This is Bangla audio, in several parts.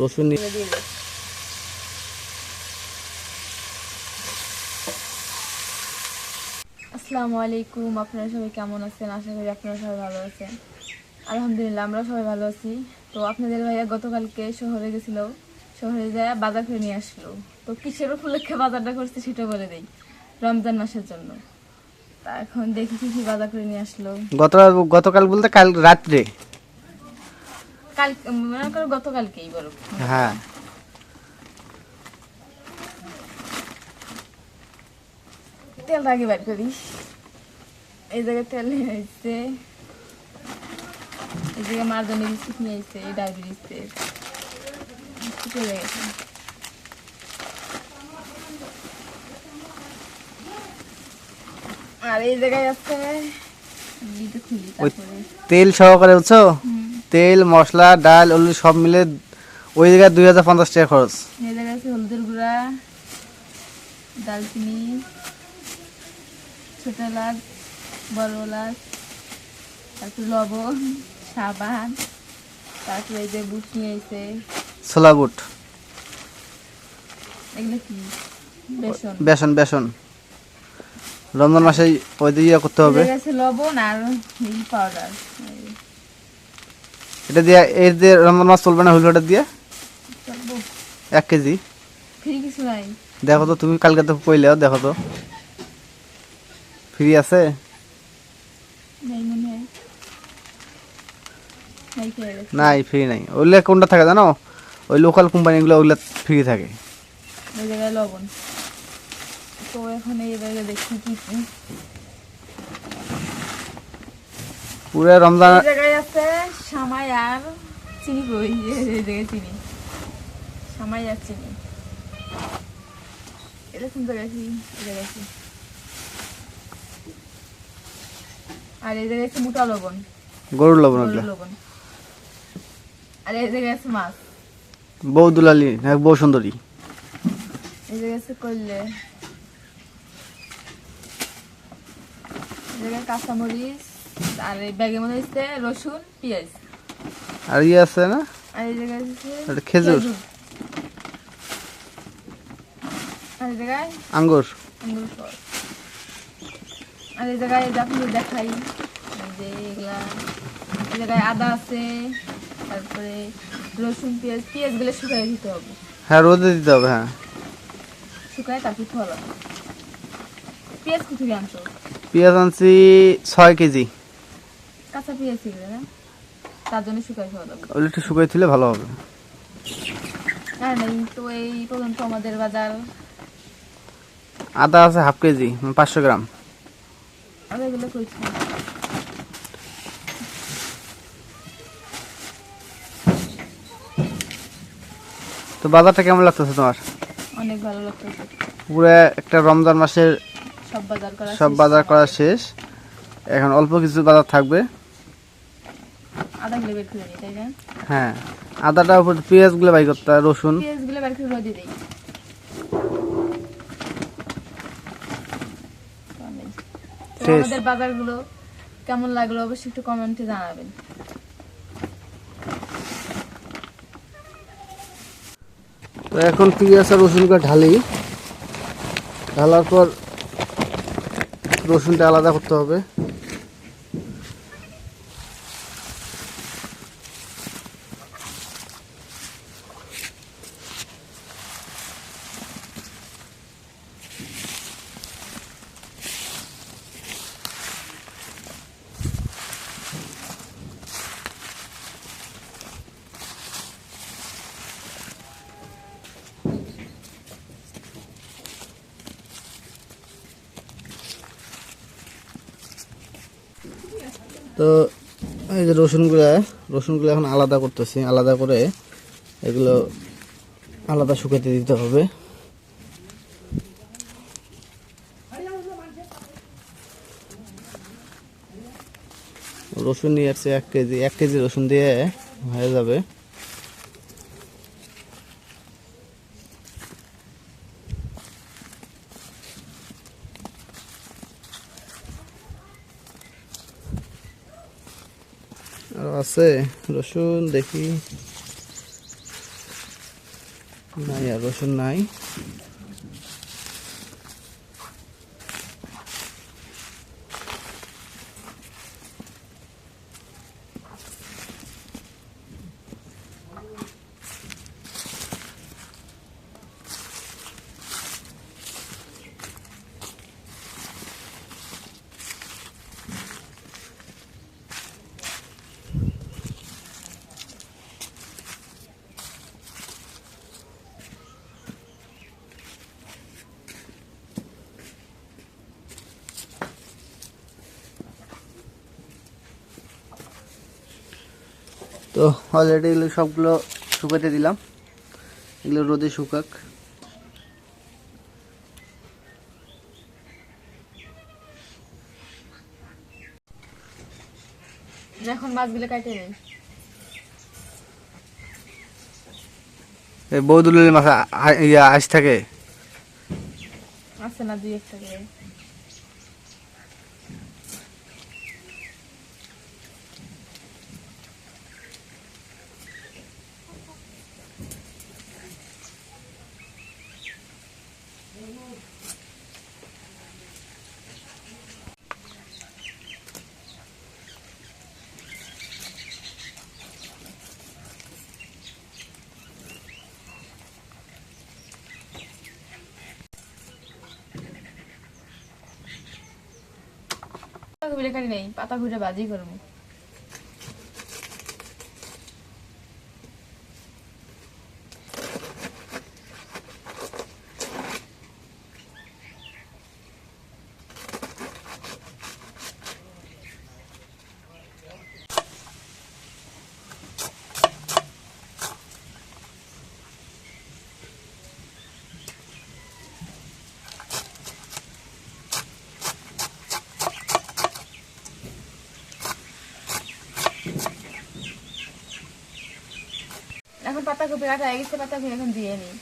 রসুন আসসালামু আলাইকুম, আপনারা সবাই কেমন আছেন? আশা করি আপনারা সবাই ভালো আছেন। আলহামদুলিল্লাহ, আমরা সবাই ভালো আছি। তো আপনাদের ভাইয়া গতকালকে শহরে গেছিল, শহরে যায় বাজার করে নিয়ে আসলো। তো কিসের উপলক্ষে বাজারটা করছে সেটা বলে দেই, রমজান মাসের জন্য। এখন দেখি কি কি বাজার করে নিয়ে আসলো। গতকাল গতকাল বলতে কাল রাত্রে। কাল মনে করো গতকালকেই বলো। হ্যাঁ। তেলটা আগে বের করি এই জায়গায় তেল নিয়ে আসছে এই জায়গায় মার জন্য বিস্কুট নিয়ে আসছে এই ডায়াবেটিসের। গেছে। আর এই জায়গায় আছে ওই তেল সহকারে বুঝছ? তেল মশলা ডাল আলু সব মিলে ওই জায়গায় দুই হাজার পঞ্চাশ টাকা খরচ। এই জায়গায় আছে হলুদের গুঁড়া দালচিনি ছোট এলাচ বড় এলাচ তারপর লবণ সাবান তারপরে এই যে বুট নিয়ে এসে। ছোলা বুট। এগুলো কি? বেসন। বেসন বেসন। রমজান মাসে ওই দিয়ে করতে হবে। লবণ আর পাউডার। এটা দিয়ে এর দিয়ে রমজান মাস চলবে না হুলোটা দিয়ে? এক কেজি। ফ্রি কিছু নাই। দেখো তো তুমি কালকে তো কইলেও দেখো তো। ফ্রি আছে? নাই ফ্রি নাই। ওইগুলো কোনটা থাকে জানো? ওই লোকাল কোম্পানিগুলো ওইগুলো ফ্রি থাকে। লবণ। তো এখন এই জায়গায় দেখি কি কি পুরো রমজান এই জায়গায় আছে সামাই আর চিনি কই? এই জায়গায় চিনি। সামাই আর চিনি। এটা কোন জায়গায় কি? জায়গায় কি আর এই জায়গায় আছে মোটা লবণ। গরুর লবণ লবণ। আর এই জায়গায় আছে মাছ। বউ দুলালি হ্যাঁ বউ সুন্দরী এই জায়গায় আছে করলে এই জায়গায় কাঁচামরিচ আর এই ব্যাগের মধ্যে হচ্ছে রসুন পেঁয়াজ। আর ইয়ে আছে না? আর এই জায়গায় খেজুর। আর এই জায়গায় আঙ্গুর। আঙ্গুর ফল। আর এই জায়গায় আপনাদের দেখাই এই যে এগুলা। এই জায়গায় আদা আছে তারপরে রসুন পেঁয়াজ পেঁয়াজগুলো শুকাই দিতে হবে। হ্যাঁ রোদে দিতে হবে হ্যাঁ। শুকায় তারপর ফলা পেঁয়াজ কোথায় আনছো? পেঁয়াজ আনছি ছয় কেজি। কাঁচা পেঁয়াজ ছিল না? তার জন্য শুকাই খাওয়া ওগুলো একটু শুকিয়ে দিলে ভালো হবে। নেই তো এই পর্যন্ত আমাদের বাজার। আদা আছে হাফ কেজি পাঁচশো গ্রাম। তো বাজারটা কেমন লাগতেছে তোমার? অনেক ভালো লাগতেছে। পুরো একটা রমজান মাসের সব বাজার করা শেষ। এখন অল্প কিছু বাজার থাকবে। হ্যাঁ। আদাটা উপর পেঁয়াজগুলো বাই করতে রসুন। আমাদের বাজারগুলো কেমন লাগল অবশ্যই একটু কমেন্টে জানাবেন। তো এখন পেঁয়াজ আর রসুনটা ঢালি। ঢালার পর রসুনটা আলাদা করতে হবে। তো এই যে রসুনগুলো রসুনগুলো এখন আলাদা করতেছি। আলাদা করে এগুলো আলাদা শুকাতে দিতে হবে। রসুন নিয়ে আসছে এক কেজি। এক কেজি রসুন দিয়ে হয়ে যাবে। আর আছে রসুন দেখি। নাই আর রসুন নাই। তো অলরেডি এগুলো সবগুলো শুকাতে দিলাম। এগুলো রোদে শুকাক। এখন মাছগুলো কাটে নেই এই বৌদুলের আ- ইয়া আজ থাকে। আছে না দুই একটা করে। কাটি নেই পাতা ঘুরে বাজি করব। এখন পাতাকপি কাটা হয়ে গেছে পাতাকপি এখন দিয়ে নিই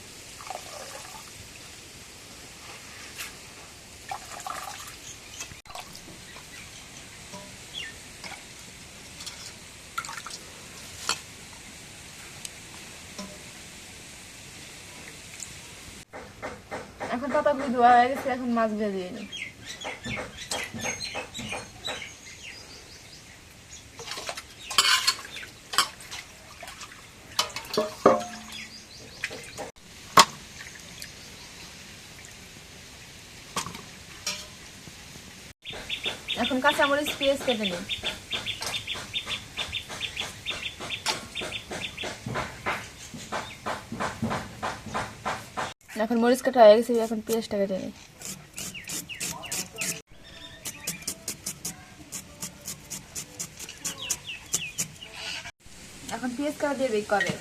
এখন পাতাকপি ধোয়া হয়ে গেছে এখন মাছগুলো দিয়ে নিই এখন কাঁচামরিচ পেঁয়াজ কেটে নিই এখন মরিচ কাটা হয়ে গেছে, এখন পেঁয়াজটা কেটে নিই। এখন পেঁয়াজ কাটা দিয়ে দিই করে।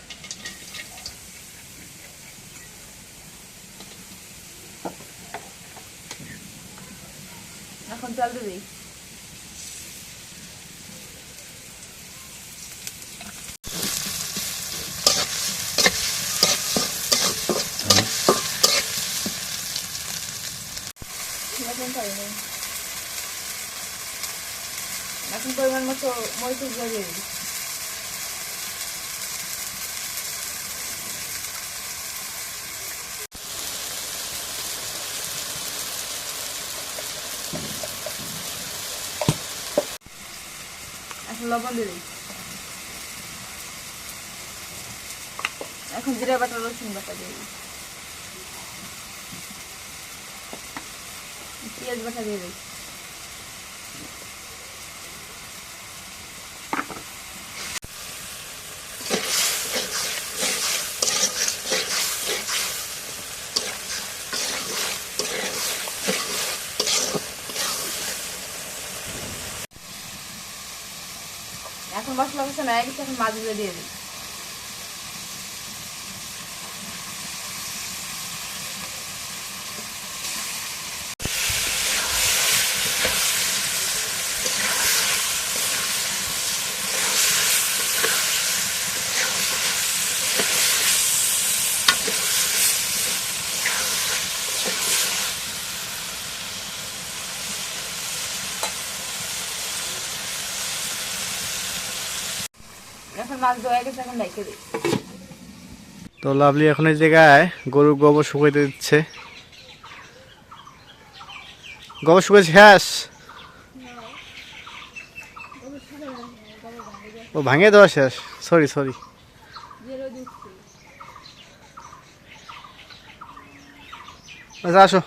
এখন জল দিয়ে দিই এখন পারি না এখন পরিমাণ মতো মরিচ গুঁড়ো দিয়ে দিই। লবণ দিয়ে এখন জিরা বাটা, রসুন বাটা দিয়ে দিই। পেঁয়াজ বাটা দিয়ে দিই। এখন মশলা মশলা হয়ে গেছে এখন মাছগুলো দিয়ে দিই এখন মাছ ধোয়া গেছে এখন ডাইকে দিই তো লাভলি এখন এই জায়গায় গরুর গোবর শুকাইতে দিচ্ছে। গোবর শুকাইছে শেষ ও ভাঙে দেওয়া শেষ। সরি সরি আচ্ছা আসো।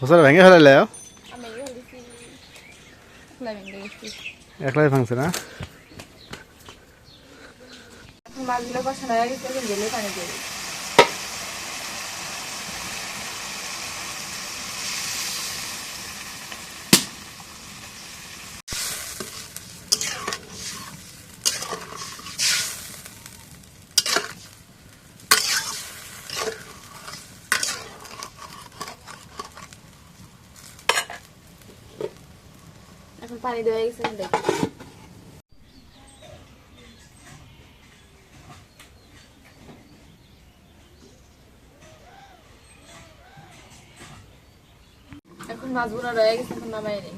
হোসার ভেঙে ফেলালে একলাই ভাঙছে না? মাছগুলো কষানো হয়ে গেছে এখন পানি দিয়ে এখন পানি দেওয়া গেছে দেখি। এখন মাছগুলো রয়ে গেছে এখন নামাই নেই।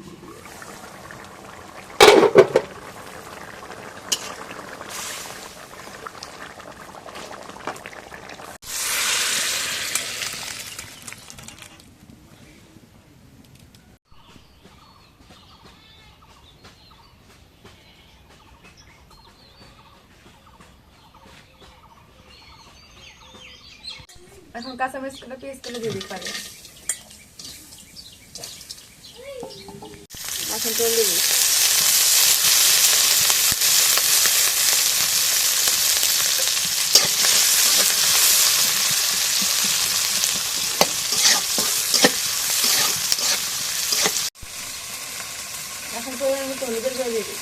এখন কাঁচামরিচ করে পেস্ট করে দিয়ে দিতে পারি এখন তেল দিবি এখন পরিমাণ মতো হলুদের গুঁড়ো দিয়ে দিই।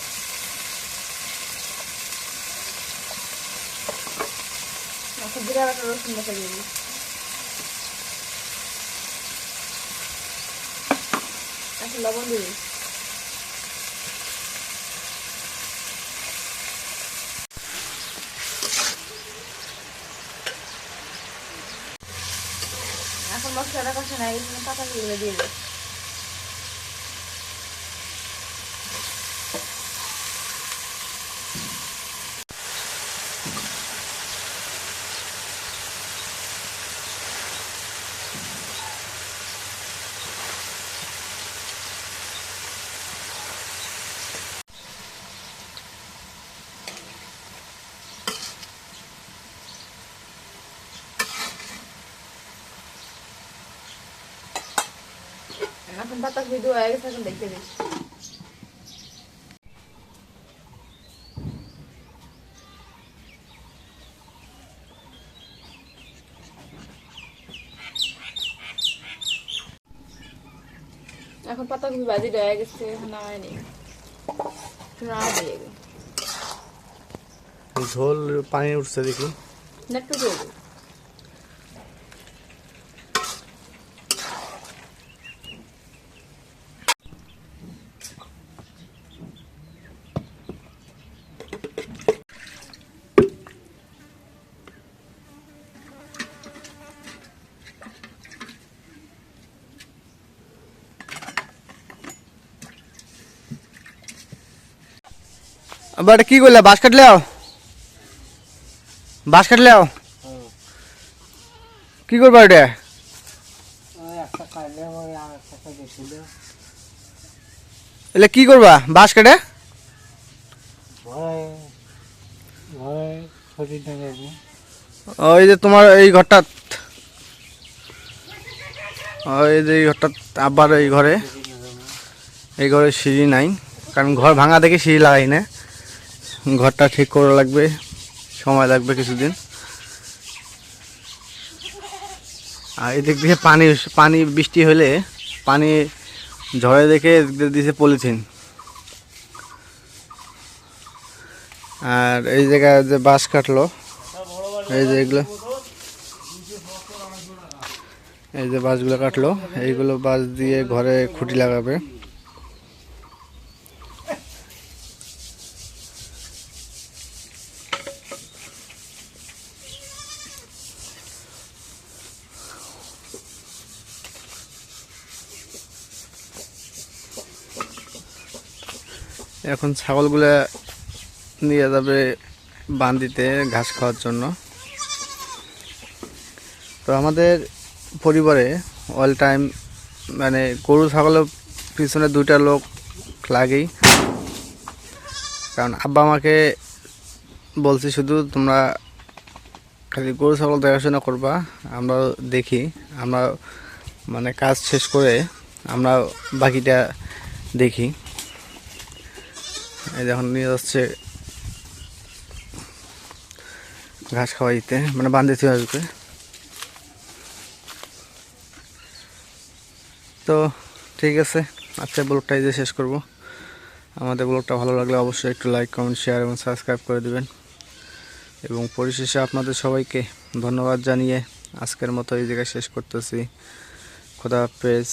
বাটা রসুন বাটা দিয়ে দিই এখন লবণ দিয়ে এখন মশলাটা কষা নাই পাতা দিয়ে দিয়ে এখন পাতা ভিডিও হয়ে গেছে এখন দেখতে দিই এখন পাতা কপি ভাজি হয়ে গেছে এখন নামাই না দিয়ে ঝোল পানি উঠছে দেখি। না একটু এটা কি করলে? বাঁশ কাটলে বাঁশ কাটলে কি করবা এটা? এলে কি করবা? বাঁশ কাটে? ওই যে তোমার এই ঘরটা। ওই যে এই ঘরটা আবার এই ঘরে। এই ঘরে সিঁড়ি নাই, কারণ ঘর ভাঙা দেখে সিঁড়ি লাগাই না। ঘরটা ঠিক করা লাগবে, সময় লাগবে কিছুদিন। আর এদিক দিয়ে পানি পানি, বৃষ্টি হলে পানি ঝড়ে দেখে দিয়েছে পলিথিন। আর এই জায়গায় যে বাঁশ কাটলো, এই যে এগুলো, এই যে বাঁশগুলো কাটলো, এইগুলো বাঁশ দিয়ে ঘরে খুঁটি লাগাবে। এখন ছাগলগুলা নিয়ে যাবে বান্দিতে ঘাস খাওয়ার জন্য। তো আমাদের পরিবারে অল টাইম মানে গরু ছাগলের পিছনে দুইটা লোক লাগেই। কারণ আব্বা আমাকে বলছি শুধু তোমরা খালি গরু, ছাগল দেখাশোনা করবা আমরা দেখি, আমরা মানে কাজ শেষ করে আমরা বাকিটা দেখি। এই যখন নিয়ে যাচ্ছে ঘাস খাওয়াইতে মানে বান্ধিতে আসবে। তো ঠিক আছে, আজকে ব্লগটা এই যে শেষ করব। আমাদের ব্লগটা ভালো লাগলে অবশ্যই একটু লাইক কমেন্ট শেয়ার এবং সাবস্ক্রাইব করে দেবেন। এবং পরিশেষে আপনাদের সবাইকে ধন্যবাদ জানিয়ে আজকের মতো এই জায়গায় শেষ করতেছি। খোদা হাফেজ।